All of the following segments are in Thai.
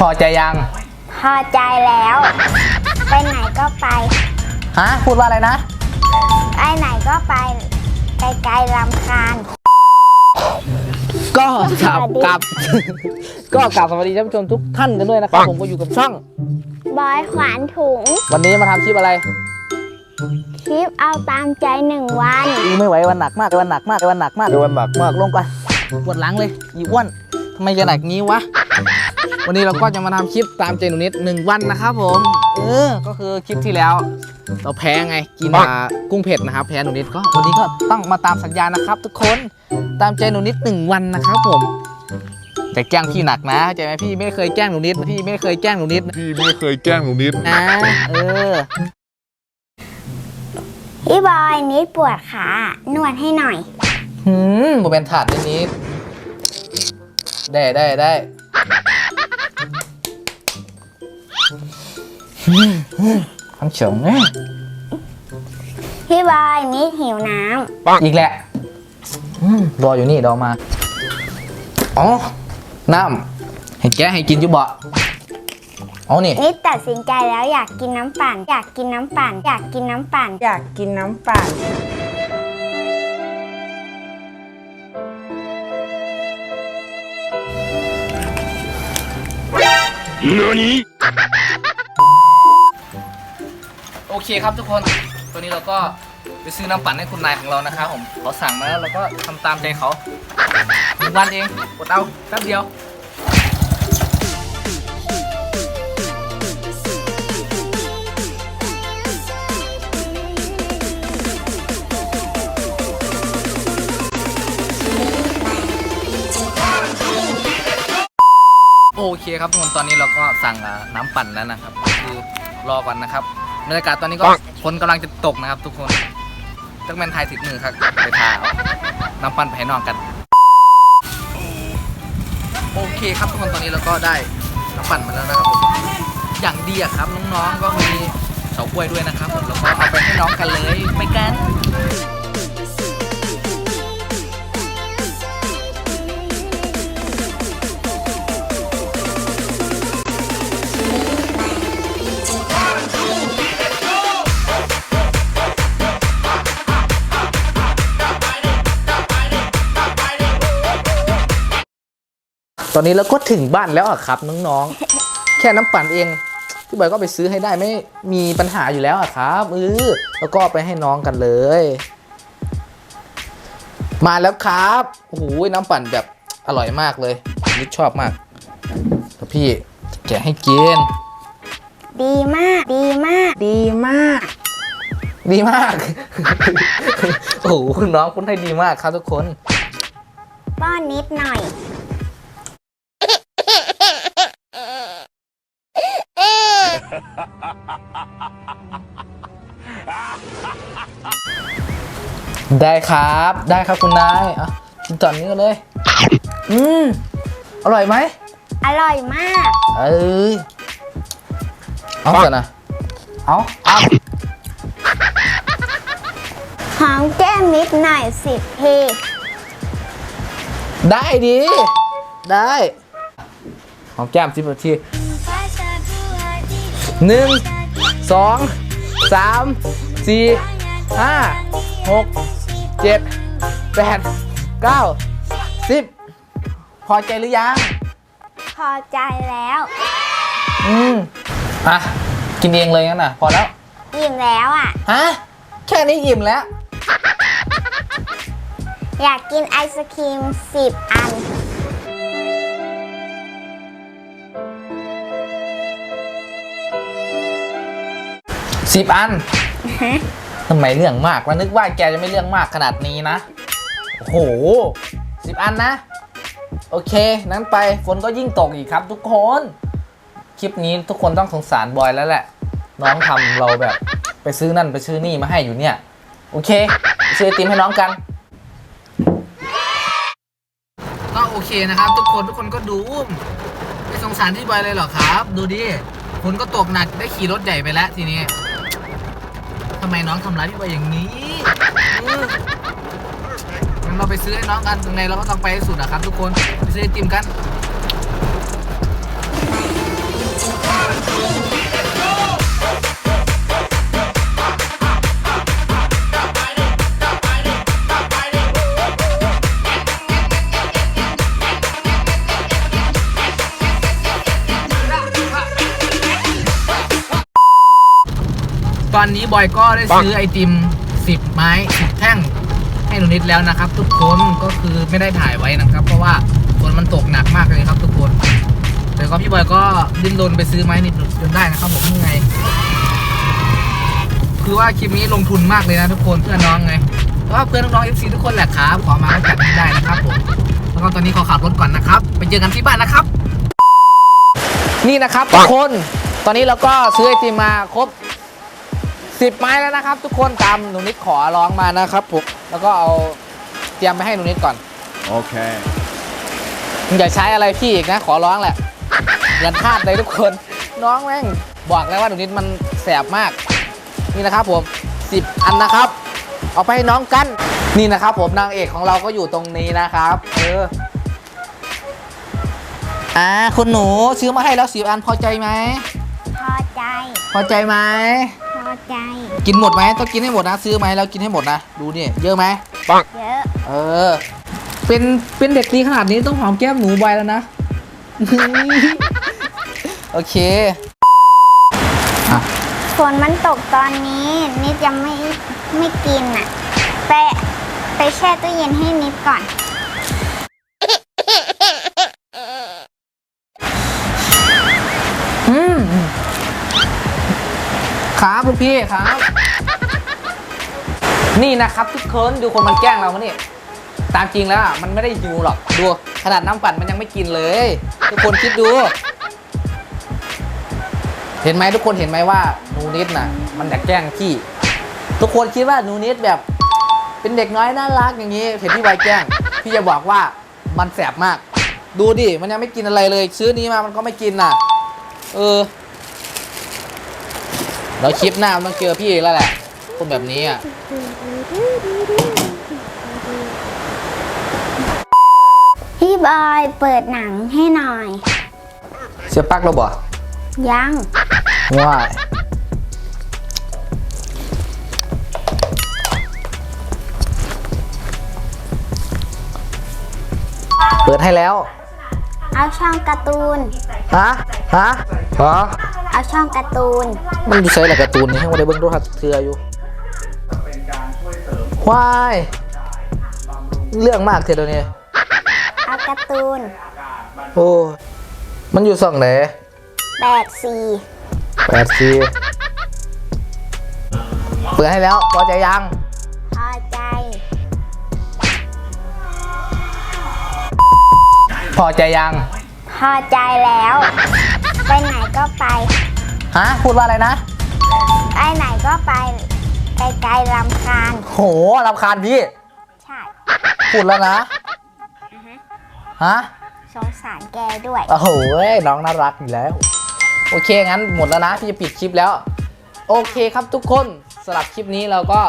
พอใจยังพอใจแล้ว ไปไหนก็ไป ฮะพูดว่าอะไรนะ ไปไหนก็ไปไกลๆลำคาญ ก็กลับสวัสดีกลับ ก็กลับสวัสดีท่านผู้ชมทุกท่านกันด้วยนะครับ ผมก็อยู่กับช่อง บอยขวานถุง วันนี้มาทำคลิปอะไร คลิปเอาตามใจหนึ่งวันอีไม่ไหววันหนักมากวันหนักมากวันหนักมากวันหนักมากลงก่อนปวดหลังเลยอีอ้วนทำไมจะหนักงี้วะ วันนี้เราก็จะมาทำคลิปตามเจนุนิดหนึ่งวันนะครับผม เออ ก็คือคลิปที่แล้ว เราแพ้ไงกินอ่ากุ้งเผ็ดนะครับ แพ้หนูนิดก็วันนี้ก็ต้องมาตามสัญญานะครับ ทุกคนตามใจหนูนิดหนึ่งวันนะครับผมแต่แกล้งพี่หนักนะเข้าใจไหมพี่ไม่เคยแกล้งหนูนิดพี่ไม่เคยแกล้งหนูนิดพี่ไม่เคยแกล้งหนูนิดนะเออพี่บอยนิดปวดขานวดให้หน่อยหืมโมเป็นถาดนิดนิดได้ได้ได้ ทั้งเฉียงเนี่ยพี่บอยนิดหิวน้อีกแหละอืมรออยู่นี่เดยวเอามา อ๋อ น้ำให้แกให้กินอยู่บ่เอานี่ำนิดตัดสินใจแล้วอยากกินน้ำปั่น อยากกินน้ำปั่น อยากกินน้ำปั่น อยากกินน้ำปั่น โอเคครับทุกคนตัวนี้เราก็ไปซื้อน้ำปั่นให้คุณนายของเรานะครับผมเขาสั่งมาแล้วเราก็ทำตามใจเขาหนึ่งวันเองกดเอาแป๊บเดียวโอเคครับทุกคนตอนนี้เราก็สั่งน้ำปั่นแล้วนะครับ คือรอก่อนนะครับ บรรยากาศตอนนี้ก็ฝนกำลังจะตกนะครับ ทุกคนต้องแมนไทยติดมือครับไปทาเอาน้ำปั่นไปให้น้องกัน โอเคครับทุกคนตอนนี้เราก็ได้น้ำปั่นมาแล้วนะครับผมอย่างดีอะครับน้องๆก็มีเฉาก้วยด้วยนะครับผมแล้วก็เอาไปให้น้องกันเลยไปกัน ตอนนี้เราก็ถึงบ้านแล้วอะครับน้องๆ แค่น้ำปั่นเอง พี่บอยก็ไปซื้อให้ได้ไม่มีปัญหาอยู่แล้วอะครับเออแล้วก็เอาไปให้น้องกันเลย มาแล้วครับโอ้โหน้ำปั่นแบบอร่อยมากเลยนิดชอบมากแล้วพี่แกะให้กินดีมาก ดีมาก ดีมาก ดีมาก โอ้โหคุณน้องคุณให้ดีมากครับทุกคน ป้อนนิดหน่อย ได้ครับได้ครับคุณนายอะกินตอนนี้กันเลย อืม อร่อยไหม อร่อยมาก เอ้ย เอาเถอะนะ เอาเอาหอมแก้มนิดหน่อยสิบทีได้ดี ได้หอมแก้มสิบนาทีหนึ่งสอง สามสี่ห้าหกเจ็ดแปดเก้าสิบพอใจหรือยัง พอใจแล้ว อืมอะกินเองเลยงั้นน่ะ พอแล้ว อิ่มแล้วอะ ฮะ แค่นี้อิ่มแล้ว อยากกินไอศครีมสิบอัน สิบอันทำไมเรื่องมากวะนึกว่าแกจะไม่เรื่องมากขนาดนี้นะ โอ้โหสิบอันนะ โอเค นั้นไปฝนก็ยิ่งตกอีกครับ ทุกคน คลิปนี้ทุกคนต้องสงสารบอยแล้วแหละ น้องทำเราแบบ ไปซื้อนั่นไปซื้อนี่มาให้อยู่เนี่ย โอเคไปซื้อไอติมให้น้องกัน ก็โอเคนะครับ ทุกคนทุกคนก็ดูอุ้มไม่สงสารที่บอยเลยเหรอครับ ดูดิฝนก็ตกหนักได้ขี่รถใหญ่ไปแล้วทีนี้ทำ ไมน้องทำร้ายพี่บอยอย่างนี้งั้นเราไปซื้อให้น้องกันตรงไหนเราก็ต้องไปให้สุดอะครับทุกคนไปซื้อไอติมกัน อนนี้บอยก็ได้ซื้อไอติม 10 ไม้ 10 แท่งให้หนูนิดแล้วนะครับ ทุกคนก็คือไม่ได้ถ่ายไว้นะครับ เพราะว่าฝนมันตกหนักมากเลยครับ ทุกคนแต่ก็พี่บอยก็ดิ้นรนไปซื้อไม้นิดจนได้นะครับผมยังไง คือว่าคลิปนี้ลงทุนมากเลยนะทุกคนเพื่อนน้องไงแต่ว่าเพื่อนน้องเอฟซีทุกคนแหละครับขอมาก็จัดให้ได้นะครับผมแล้วก็ตอนนี้ขอขับรถก่อนนะครับ ไปเจอกันที่บ้านนะครับ นี่นะครับทุกคนตอนนี้เราก็ซื้อไอติมมาครบ 10ไม้แล้วนะครับ ทุกคนตามหนูนิดขอร้องมานะครับผมแล้วก็เอาเตรียมไปให้หนูนิดก่อน Okay. มึงอย่าใช้อะไรพี่อีกนะ ขอร้องแหละยันพลาดเลยทุกคน น้องแม่งบอกแล้วว่าหนูนิดมันแสบมาก นี่นะครับผม10อันนะครับ เอาไปให้น้องกันนี่นะครับ ผมนางเอกของเราก็อยู่ตรงนี้นะครับเอออ่าคุณหนูซื้อมาให้แล้วสิบอันพอใจไหมพอใจ พอใจไหมพอ ใจ กินหมดไหมต้องกินให้หมดนะซื้อไหมแล้วกินให้หมดนะดูนี่เยอะไหมเยอะเออ เป็นเป็นเด็กดีขนาดนี้ต้องหอมแก้มหนูใบแล้วนะโอเคอะฝนมันตกตอนนี้ นิดยังไม่ไม่กินอะ ไปไปแช่ตู้เย็นให้นิดก่อน ครับลูกพี่ครับ นี่นะครับทุกคนดูคนมันแกล้งเรามานี่ตามจริงแล้วอะมันไม่ได้หิวหรอกดูขนาดน้ำปั่นมันยังไม่กินเลย ทุกคนคิดดู เห็นไหมทุกคนเห็นไหมว่าหนูนิดน่ะมันอยากแกล้งพี่ ทุกคนคิดว่าหนูนิดแบบ เป็นเด็กน้อยน่ารักอย่างนี้เห็นพี่ไวแกล้งพี่จะบอกว่ามันแสบมาก ดูดิมันยังไม่กินอะไรเลย ซื้อนี้มามันก็ไม่กินน่ะ เออ แล้วคลิปหน้ามันต้องเจอพี่อีกแล้วแหละคนแบบนี้อะพี่บอยเปิดหนังให้หน่อย เสียปลักเราบ่ยังว่าเปิดให้แล้ว เอาช่องการ์ตูนฮะฮะฮะ เอาช่องการ์ตูน มันอยู่ใช้หลักการ์ตูนนี่ให้วันได้เบิ้งดูหัดเทืออยู่วายเรื่องมากเทเดี๋ยวนี้เอาการ์ตูนโอ้มันอยู่ส่องไหนแปดสี่แปดซีเปิดให้แล้วพอใจยังพอใจ พอใจยัง พอใจแล้ว ไปไหนก็ไป ฮะ พูดว่าอะไรนะ ไปไหนก็ไปไกลๆลำคาญ โหรำคาญพี่ ใช่พูดแล้วนะฮะ สงสารแกด้วย โอ้โหเว้ยน้องน่ารักอยู่แล้ว โอเค งั้นหมดแล้วนะ พี่จะปิดคลิปแล้ว โอเคครับทุกคนสำหรับคลิปนี้เราก็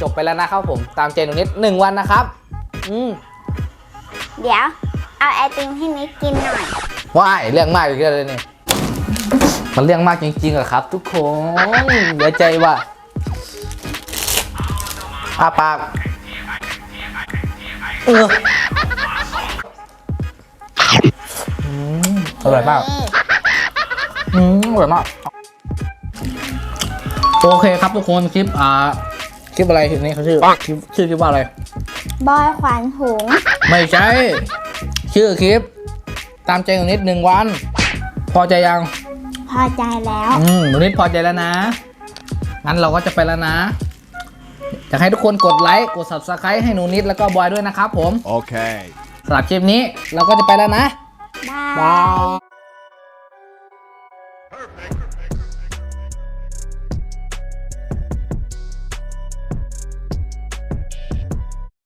จบไปแล้วนะครับผม ตามเจนุนิดหนึ่งวันนะครับ อืมเดี๋ยว เอาไอติมให้นิดกินหน่อย ว้ายเรื่องมากอีกแล้วเลยนี่ มันเรื่องมากจริงๆอะครับ ทุกคนเหลือใจว่ะอาปากเอออืมอร่อยมากอืมอร่อยมาก โอเคครับทุกคนคลิปอ่าคลิปอะไรทีนี้เขาชื่อคลิปชื่อคลิปว่าอะไร บอยขวัญถุงไม่ใช่ ชื่อคลิป ตามใจหนูนิดหนึ่งวัน พอใจยัง พอใจแล้ว อืมหนูนิดพอใจแล้วนะ งั้นเราก็จะไปแล้วนะอยากให้ทุกคนกดไลค์ กด subscribe ให้หนูนิดแล้วก็บอยด้วยนะครับผม Okay. สำหรับคลิปนี้เราก็จะไปแล้วนะ บาบายย